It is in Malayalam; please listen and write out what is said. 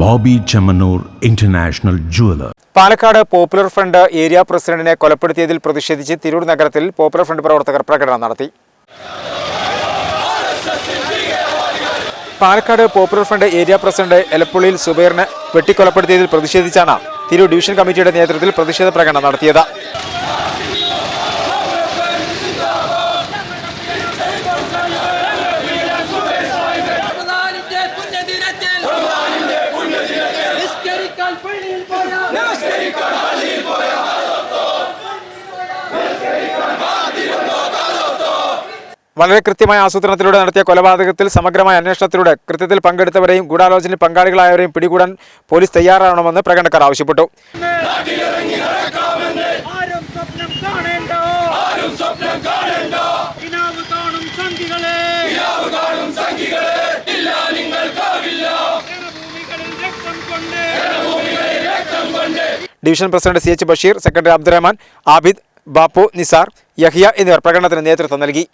Bobby Chemmanur international jeweller. Palakkad popular front area പ്രസിഡന്റിനെ കൊലപ്പെടുത്തിയതിൽ പ്രതിഷേധിച്ച് തിരൂർ നഗരത്തിൽ പോപ്പുലർ ഫ്രണ്ട് പ്രവർത്തകർ പ്രകടനം നടത്തി. Palakkad popular front area president എലപ്പുള്ളിയിൽ സുബൈറിനെ വെട്ടിക്കൊലപ്പെടുത്തിയതിൽ പ്രതിഷേധിച്ചാണ് തിരൂർ ഡിവിഷൻ കമ്മിറ്റിയുടെ നേതൃത്വത്തിൽ പ്രതിഷേധ പ്രകടനം നടത്തിയത്. വളരെ കൃത്യമായ ആസൂത്രണത്തിലൂടെ നടത്തിയ കൊലപാതകത്തിൽ സമഗ്രമായ അന്വേഷണത്തിലൂടെ കൃത്യത്തിൽ പങ്കെടുത്തവരെയും ഗൂഢാലോചനയിൽ പങ്കാളികളായവരെയും പിടികൂടാൻ പോലീസ് തയ്യാറാവണമെന്ന് പ്രകടനക്കാർ ആവശ്യപ്പെട്ടു. ആരും സ്വപ്നം division president C H Basheer secretary Abdurahman Abid Bappu Nisar Yahiya എന്നിവർ പ്രകടനത്തിന് നേതൃത്വം നൽകി.